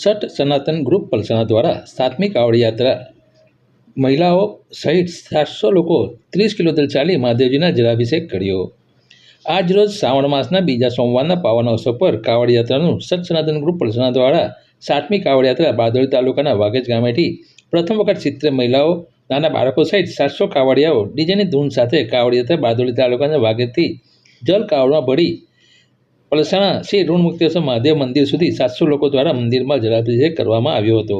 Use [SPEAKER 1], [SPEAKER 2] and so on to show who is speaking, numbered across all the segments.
[SPEAKER 1] સટ સનાતન ગ્રુપ પલસાણા દ્વારા સાતમી કાવડ યાત્રા મહિલાઓ સહિત સાતસો લોકો ત્રીસ કિલોમીટર ચાલી મહાદેવજીના જલાભિષેક કર્યો. આજ રોજ શ્રાવણ માસના બીજા સોમવારના પાવન અવસર પર કાવડ યાત્રાનું સત સનાતન ગ્રુપ પલસાણા દ્વારા સાતમી કાવડ યાત્રા બારડોલી તાલુકાના વાઘેજ ગામેથી પ્રથમ વખત સિત્તેર મહિલાઓ, નાના બાળકો સહિત સાતસો કાવડિયાઓ ડીજેની ધૂન સાથે કાવડ યાત્રા બારડોલી તાલુકાના વાઘેજથી જલ કાવડમાં ભળી પલસાણા શ્રી ઋણ મુક્તેશ્વર મહાદેવ મંદિર સુધી સાતસો લોકો દ્વારા મંદિરમાં જલાભિષેક કરવામાં આવ્યો હતો.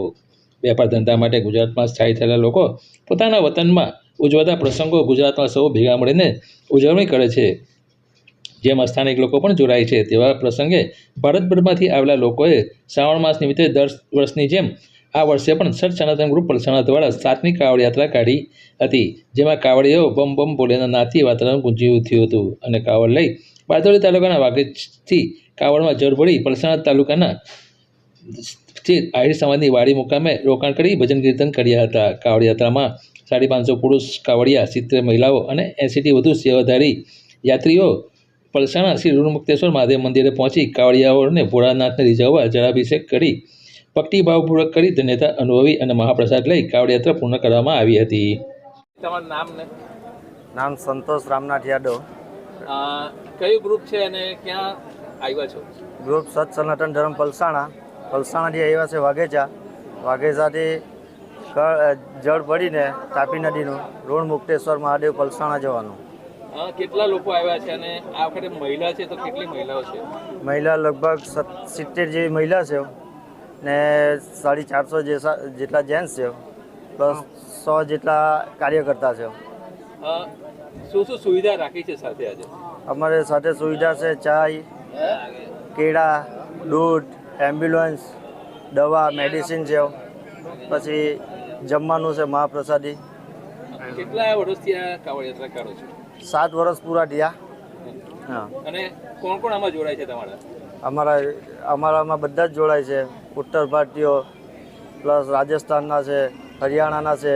[SPEAKER 1] વેપાર ધંધા માટે ગુજરાતમાં સ્થાયી થયેલા લોકો પોતાના વતનમાં ઉજવાતા પ્રસંગો ગુજરાતમાં સૌ ભેગા મળીને ઉજવણી કરે છે. જેમાં સ્થાનિક લોકો પણ જોડાય છે. તેવા પ્રસંગે ભારતભરમાંથી આવેલા લોકોએ શ્રાવણ માસ નિમિત્તે દર વર્ષની જેમ આ વર્ષે પણ સર સનાતન ગ્રુપ દ્વારા સાતમી કાવડ યાત્રા કાઢી હતી, જેમાં કાવડીઓ બમ બમ બોલેના નાથી વાતાવરણ ગુંજી ઉઠ્યું હતું અને કાવડ લઈ બારદોલી તાલુકાના વાઘેજથી કાવડમાં જળ ભળી પલસાણા તાલુકાના સ્થિત આહિર સમાજની વાડી મુકામે રોકાણ કરી ભજન કીર્તન કર્યા હતા. કાવડ યાત્રામાં સાડી પાંચસો પુરુષ, કાવડિયા, સિત્તેર મહિલાઓ અને એંસીથી વધુ સેવાધારી યાત્રીઓ પલસાણા શ્રી ઋણમુક્તેશ્વર મહાદેવ મંદિરે પહોંચી કાવડિયાઓને ભોળાનાથને રીઝવવા જળાભિષેક કરી ભક્તિભાવપૂર્વક કરી ધન્યતા અનુભવી અને મહાપ્રસાદ લઈ કાવડ યાત્રા પૂર્ણ કરવામાં આવી હતી. તમારું નામ ને?
[SPEAKER 2] નામ સંતોષ રામનાથ યાદવ.
[SPEAKER 1] કયું ગ્રુપ છે અને ક્યાં આવ્યા છો?
[SPEAKER 2] ગ્રુપ સત સનાતન ધર્મ પલસાણા. પલસાણાથી આવ્યા છે વાઘેચા. વાઘેચાથી જળ પડીને તાપી નદીનું રોણ મુક્તેશ્વર મહાદેવ પલસાણા જવાનું.
[SPEAKER 1] કેટલા લોકો આવ્યા છે અને આ વખતે મહિલા છે તો કેટલી મહિલાઓ છે?
[SPEAKER 2] મહિલા લગભગ સત સિત્તેર જેવી મહિલા છે. ને સાડી ચારસો જેટલા જેન્ટ્સ છે. પ્લસ સો જેટલા કાર્યકર્તા છે.
[SPEAKER 1] શું શું સુવિધા રાખી છે સાથે આજે?
[SPEAKER 2] અમારે સાથે સુવિધા છે ચાય કેળા દૂધ એમ્બ્યુલન્સ દવા મેડિસિન છે. પછી જમવાનું છે મહાપ્રસાદી.
[SPEAKER 1] કેટલા વર્ષથી આ કાવડ કરો છો?
[SPEAKER 2] સાત વર્ષ પૂરા થયા. હા.
[SPEAKER 1] અને કોણ કોણ આમાં જોડાય છે તમારા?
[SPEAKER 2] અમારા અમારામાં બધા જ જોડાય છે. ઉત્તર ભારતીયો, પ્લસ રાજસ્થાનના છે, હરિયાણાના છે,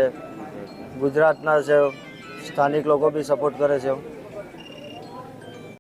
[SPEAKER 2] ગુજરાતના છે, સ્થાનિક લોકો બી સપોર્ટ કરે છે.